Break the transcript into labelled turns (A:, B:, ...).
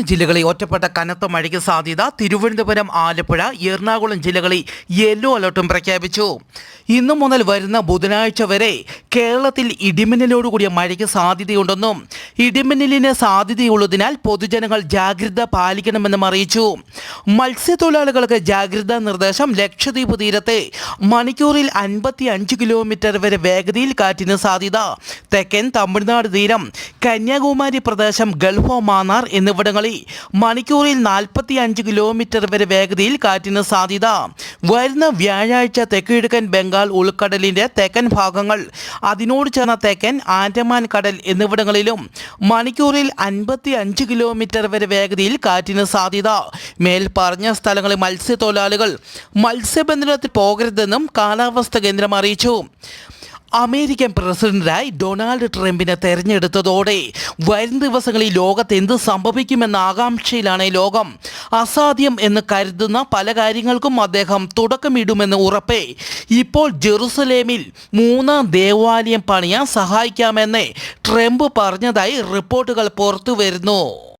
A: ജില്ലകളിൽ ഒറ്റപ്പെട്ട കനത്ത മഴയ്ക്ക് സാധ്യത. തിരുവനന്തപുരം ആലപ്പുഴ എറണാകുളം ജില്ലകളിൽ യെല്ലോ അലർട്ടും പ്രഖ്യാപിച്ചു. ഇന്നു മുതൽ വരുന്ന ബുധനാഴ്ച വരെ കേരളത്തിൽ ഇടിമിന്നലോടുകൂടിയ മഴയ്ക്ക് സാധ്യതയുണ്ടെന്നും ഇടിമിന്നലിന് സാധ്യതയുള്ളതിനാൽ പൊതുജനങ്ങൾ ജാഗ്രത പാലിക്കണമെന്നും അറിയിച്ചു. മത്സ്യത്തൊഴിലാളികൾക്ക് ജാഗ്രതാ നിർദ്ദേശം ലക്ഷദ്വീപ് തീരത്തെ മണിക്കൂറിൽ അൻപത്തി അഞ്ച് കിലോമീറ്റർ വരെ വേഗതയിൽ കാറ്റിന് സാധ്യത. തെക്കൻ തമിഴ്നാട് തീരം കന്യാകുമാരി പ്രദേശം ഗൾഫ് മാന്നാർ എന്നിവിടങ്ങളിൽ മണിക്കൂറിൽ നാൽപ്പത്തി അഞ്ച് കിലോമീറ്റർ വരെ വേഗതയിൽ കാറ്റിന് സാധ്യത. വരുന്ന വ്യാഴാഴ്ച തെക്കിഴക്കൻ ബംഗാൾ ഉൾക്കടലിന്റെ തെക്കൻ ഭാഗങ്ങൾ അതിനോട് ചേർന്ന തെക്കൻ ആൻഡമാൻ കടൽ എന്നിവിടങ്ങളിലും മണിക്കൂറിൽ അൻപത്തി അഞ്ച് കിലോമീറ്റർ വരെ വേഗതയിൽ കാറ്റിന് സാധ്യത. മേൽ പറഞ്ഞ സ്ഥലങ്ങളിൽ മത്സ്യത്തൊഴിലാളികൾ മത്സ്യബന്ധനത്തിൽ പോകരുതെന്നും കാലാവസ്ഥ കേന്ദ്രം അറിയിച്ചു. അമേരിക്കൻ പ്രസിഡന്റായി ഡൊണാൾഡ് ട്രംപിനെ തെരഞ്ഞെടുത്തതോടെ വരും ദിവസങ്ങളിൽ ലോകത്ത് എന്ത് സംഭവിക്കുമെന്ന ആകാംക്ഷയിലാണ് ലോകം. അസാധ്യം എന്ന് കരുതുന്ന പല കാര്യങ്ങൾക്കും അദ്ദേഹം തുടക്കമിടുമെന്ന് ഉറപ്പേ. ഇപ്പോൾ ജെറുസലേമിൽ മൂന്നാം ദേവാലയം പണിയാൻ സഹായിക്കാമെന്ന് ട്രംപ് പറഞ്ഞതായി റിപ്പോർട്ടുകൾ പുറത്തു വരുന്നു